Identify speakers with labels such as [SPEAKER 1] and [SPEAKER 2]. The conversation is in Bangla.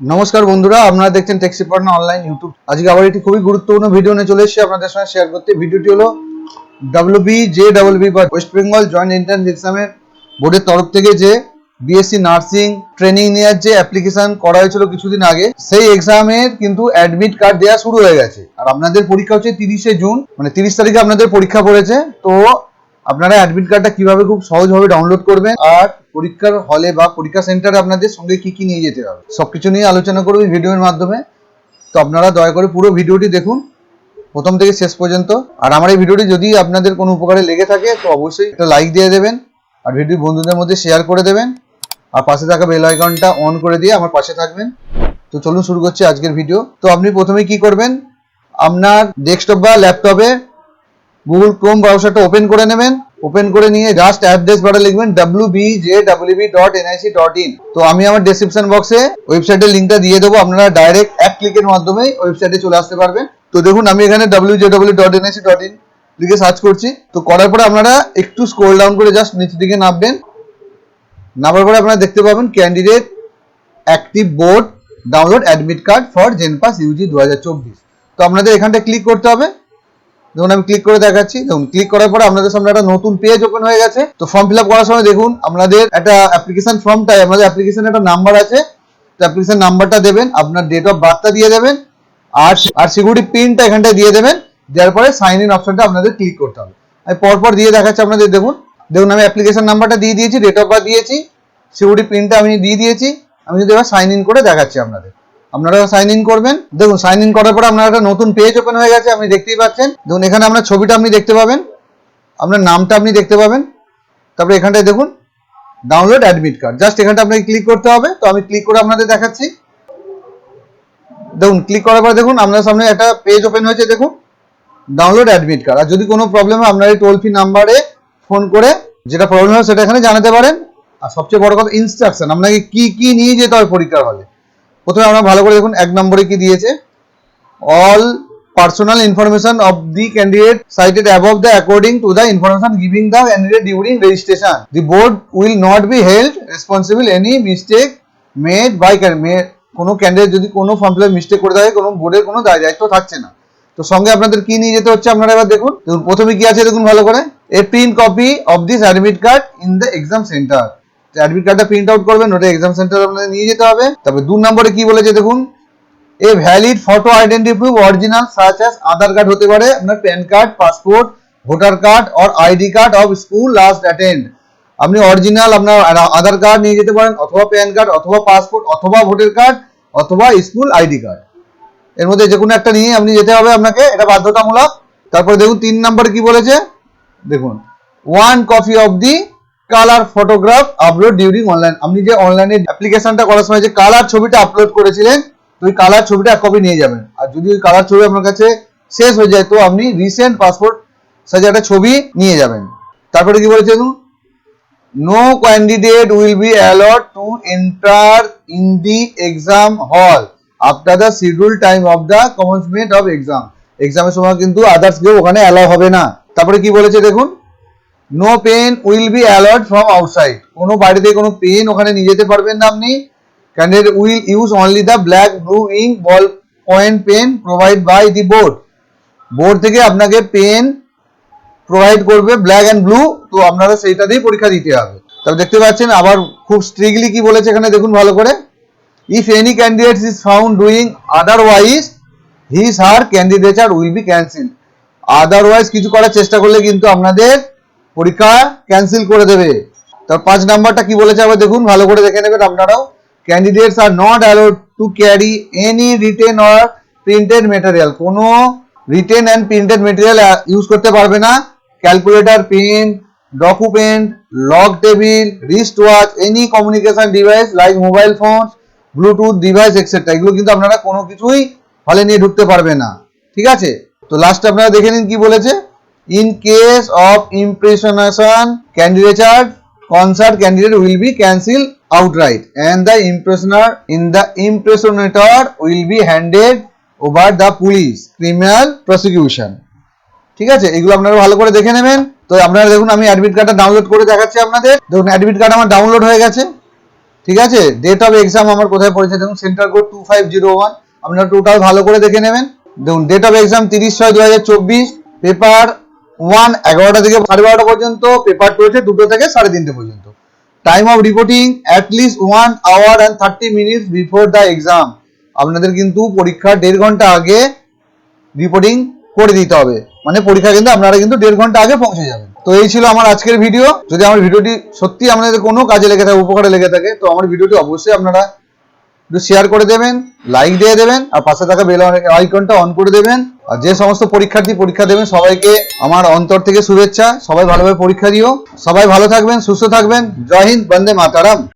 [SPEAKER 1] নমস্কার বন্ধুরা, আপনারা দেখছেন ট্যাক্সি পার্টনার অনলাইন ইউটিউব আজকে আবার একটি খুবই গুরুত্বপূর্ণ ভিডিও নিয়ে চলে এসেছি আপনাদের সঙ্গে শেয়ার করতে। ভিডিওটি হলো ডাব্লিউবি জে ডাব্লিউবি বা ওয়েস্ট বেঙ্গল জয়েন্ট এন্ট্রান্স এক্সামের বোর্ডের তরফ থেকে যে বিএসসি নার্সিং ট্রেনিং নেওয়ার যে অ্যাপ্লিকেশন করা হয়েছিল কিছুদিন আগে, সেই এক্সামের কিন্তু অ্যাডমিট কার্ড দেওয়া শুরু হয়ে গেছে। আর আপনাদের পরীক্ষা হচ্ছে তিরিশে জুন মানে তিরিশ তারিখে আপনাদের পরীক্ষা পড়েছে। তো আপনারা অ্যাডমিট কার্ডটা কীভাবে খুব সহজভাবে ডাউনলোড করবেন? আর পরীক্ষার হলে বা পরীক্ষা সেন্টারে আপনাদের সঙ্গে কি কি নিয়ে যেতে হবে? সবকিছু নিয়ে আলোচনা করব ভিডিওর মাধ্যমে। তো আপনারা দয়া করে পুরো ভিডিওটি দেখুন। প্রথম থেকে শেষ পর্যন্ত। আর আমার এই ভিডিওটি যদি আপনাদের কোনো উপকারে লেগে থাকে, তো অবশ্যই একটা লাইক দিয়ে দেবেন আর ভিডিও বন্ধুদের মধ্যে শেয়ার করে দেবেন। আর পাশে থাকা বেল আইকনটা অন করে দিয়ে আমার পাশে থাকবেন। তো চলুন শুরু করছি আজকের ভিডিও তো আপনি প্রথমে কি করবেন? আপনার ডেস্কটপ বা ল্যাপটপে গুগল ক্রোম ব্রাউজারটা ওপেন করে নেবেন। ওপেন করে নিয়ে জাস্ট অ্যাড্রেস বারে লিখবেন ইন তো আমি আমার ডেসক্রিপশন বক্সে ওয়েবসাইটের লিঙ্কটা দিয়ে দেবো, আপনারা ডাইরেক্ট এক ক্লিকের মাধ্যমে ওয়েবসাইটে চলে আসতে পারবেন। তো দেখুন, আমি এখানে ইন লিখে সার্চ করছি। তো করার পরে আপনারা একটু স্ক্রোল ডাউন করে জাস্ট নিচের দিকে নামবেন। নামার পরে আপনারা দেখতে পাবেন candidate active board download admit card for JENPAS UG দু হাজার চব্বিশ। তো আপনাদের এখানটা ক্লিক করতে হবে। দেখুন, আমি ক্লিক করে দেখাচ্ছি। দেখুন ক্লিক করার পরে আপনাদের সামনে একটা নতুন পেজ ওপেন হয়ে গেছে। তো ফর্ম ফিল আপ করার সময় দেখুন, আপনাদের একটা অ্যাপ্লিকেশন ফর্মটাই আমাদের অ্যাপ্লিকেশন একটা নাম্বার আছে। তো অ্যাপ্লিকেশন নাম্বারটা দেবেন, আপনার ডেট অফ বার্থটা দিয়ে দেবেন, আর আর সিকিউরিটি পিনটা এখানটায় দিয়ে দেবেন, দেওয়ার পরে সাইন ইন অপশনটা আপনাদের ক্লিক করতে হবে। আমি পরপর দিয়ে দেখাচ্ছি আপনাদের, দেখুন। দেখুন, আমি অ্যাপ্লিকেশন নাম্বারটা দিয়ে দিয়েছি ডেট অফ বার্থ দিয়েছি সিকিউরিটি পিনটা আমি দিয়ে দিয়েছি। আমি যদি এবার সাইন ইন করে দেখাচ্ছি আপনাদের। আপনারা সাইন ইন করবেন। দেখুন সাইন ইন করার পর আপনার একটা নতুন পেজ ওপেন হয়ে গেছে, আপনি দেখতেই পাচ্ছেন। দেখুন, এখানে আপনার ছবিটা আপনি দেখতে পাবেন। আপনার নামটা আপনি দেখতে পাবেন। তারপরে এখানটায় দেখুন ডাউনলোড অ্যাডমিট কার্ড জাস্ট এখানটা আপনাকে ক্লিক করতে হবে। তো আমি ক্লিক করে আপনাদের দেখাচ্ছি। দেখুন ক্লিক করার পর দেখুন, আপনার সামনে একটা পেজ ওপেন হয়েছে, দেখুন। ডাউনলোড অ্যাডমিট কার্ড আর যদি কোনো প্রবলেম হয়, আপনার এই টোল ফ্রি নাম্বারে ফোন করে যেটা প্রবলেম হয় সেটা এখানে জানাতে পারেন। আর সবচেয়ে বড় কথা ইনস্ট্রাকশন আপনাকে কি কি নিয়ে যেতে হবে পরীক্ষার হলে। প্রথমে আমরা ভালো করে দেখুন, এক নম্বরে কি দিয়েছে? All personal information of the candidate the according to the information giving the candidate during registration. The board will not be held responsible any mistake made by can- made কোনো ক্যান্ডিডেট যদি কোনো ফর্ম ফিল মিস্টেক করে থাকে, কোনো বোর্ডের কোনো দায়, দায়িত্ব থাকছে না। তো সঙ্গে আপনাদের কি নিয়ে যেতে হচ্ছে আপনারা এবার দেখুন। দেখুন, প্রথমে কি আছে দেখুন ভালো করে? A print copy of this admit card in the exam centre admit কার্ডটা প্রিন্ট আউট করবেন, ওটা এক্সাম সেন্টার আপনাদের নিয়ে যেতে হবে। তারপরে দু নম্বরে কি বলেছে দেখুন? A valid photo identity proof original such as Aadhaar card হতে পারে, আপনার PAN card passport voter card or ID card of school last attend আপনি অরিজিনাল আপনার আধার কার্ড নিয়ে যেতে পারেন, অথবা প্যান কার্ড অথবা পাসপোর্ট অথবা ভোটার কার্ড অথবা স্কুল আইডি কার্ড এর মধ্যে যে কোনো একটা নিয়ে আপনি যেতে হবে আপনাকে, এটা বাধ্যতামূলক। তারপরে দেখুন, তিন নম্বরে কি বলেছে? দেখুন one copy of the colour photograph upload during online আপনি যে অনলাইনে অ্যাপ্লিকেশনটা করার সময় যে কালার ছবিটা আপলোড করেছিলেন ওই কালার ছবিটা এক কপি নিয়ে যাবেন। আর যদি ওই কালার ছবি আপনার কাছে শেষ হয়ে যায়, তো আপনি রিসেন্ট পাসপোর্ট সাইজে একটা ছবি নিয়ে যাবেন। তারপরে কি বলেছে no candidate will be allowed to enter in the exam hall after the scheduled time of the commencement of exam এক্সামের সময় কিন্তু আদার্স কেউ ওখানে অ্যালাউ হবে না। তারপরে কি বলেছে দেখুন? No pen will be allowed from outside কোনো থেকে কোনো পেন ওখানে নিয়ে যেতে পারবেন না আপনি। Candidate will use only the black blue ink ball point pen provide by the board board থেকে আপনাকে পেন প্রোভাইড করবে ব্ল্যাক অ্যান্ড ব্লু তো আপনারা সেইটা দিয়েই পরীক্ষা দিতে হবে। তবে দেখতে পাচ্ছেন আবার খুব স্ট্রিক্টলি কি বলেছে এখানে দেখুন ভালো করে। If any candidate is found doing otherwise his her candidature will be cancel otherwise কিছু করার চেষ্টা করলে কিন্তু আপনাদের পরীক্ষা ক্যান্সেল করে দেবে। তার পাঁচ নাম্বারটা কি বলেছে আবার দেখুন, ভালো করে দেখে নেবেন আপনারাও। Candidates are not allowed to carry any written or printed material কোনো written and printed material use করতে পারবে না। Calculator pen document log table wrist watch any communication device like mobile phone Bluetooth device etcetera এগুলো কিন্তু আপনারা কোনো কিছুই হলে নিয়ে ঢুকতে পারবে না। ঠিক আছে? তো লাস্টে আপনারা দেখে নিন কি বলেছে। In case of impersonation candidature concert candidate will be cancelled outright. And the impressioner, in the impressionator will be handed over the police criminal prosecution. ঠিক আছে? এগুলো আপনারা ভালো করে দেখে নেবেন। তো আপনারা দেখুন, আমি অ্যাডমিট কার্ডটা ডাউনলোড করে দেখাচ্ছি আপনাদের। দেখুন অ্যাডমিট কার্ড আমার ডাউনলোড হয়ে গেছে। ঠিক আছে? ডেট অফ এক্সাম আমার কোথায় পড়েছে? দেখুন centre code two five zero one আপনারা টোটাল ভালো করে দেখে নেবেন। দেখুন ডেট অফ এক্সাম তিরিশ ছয় দু হাজার চব্বিশ। পেপার ওয়ান এগারোটা থেকে সাড়ে বারোটা পর্যন্ত পেপার টু হচ্ছে দুটো থেকে সাড়ে তিনটে পর্যন্ত। Time of reporting at least one hour and thirty minutes before the exam আপনাদের কিন্তু পরীক্ষার দেড় ঘণ্টা আগে রিপোর্টিং করে দিতে হবে। মানে পরীক্ষা কিন্তু আপনারা কিন্তু দেড় ঘণ্টা আগে পৌঁছে যাবেন। তো এই ছিল আমার আজকের ভিডিও যদি আমার ভিডিওটি সত্যি আপনাদের কোনো কাজে লেগে থাকে, উপকারে লেগে থাকে, তো আমার ভিডিওটি অবশ্যই আপনারা একটু শেয়ার করে দেবেন লাইক দিয়ে দেবেন, আর পাশে থাকা বেল আইকনটা অন করে দেবেন। আর যে সমস্ত পরীক্ষার্থী পরীক্ষা দেবেন, সবাইকে আমার অন্তর থেকে শুভেচ্ছা। সবাই ভালোভাবে পরীক্ষা দিও। সবাই ভালো থাকবেন, সুস্থ থাকবেন। জয় হিন্দ, বন্দে মাতারাম।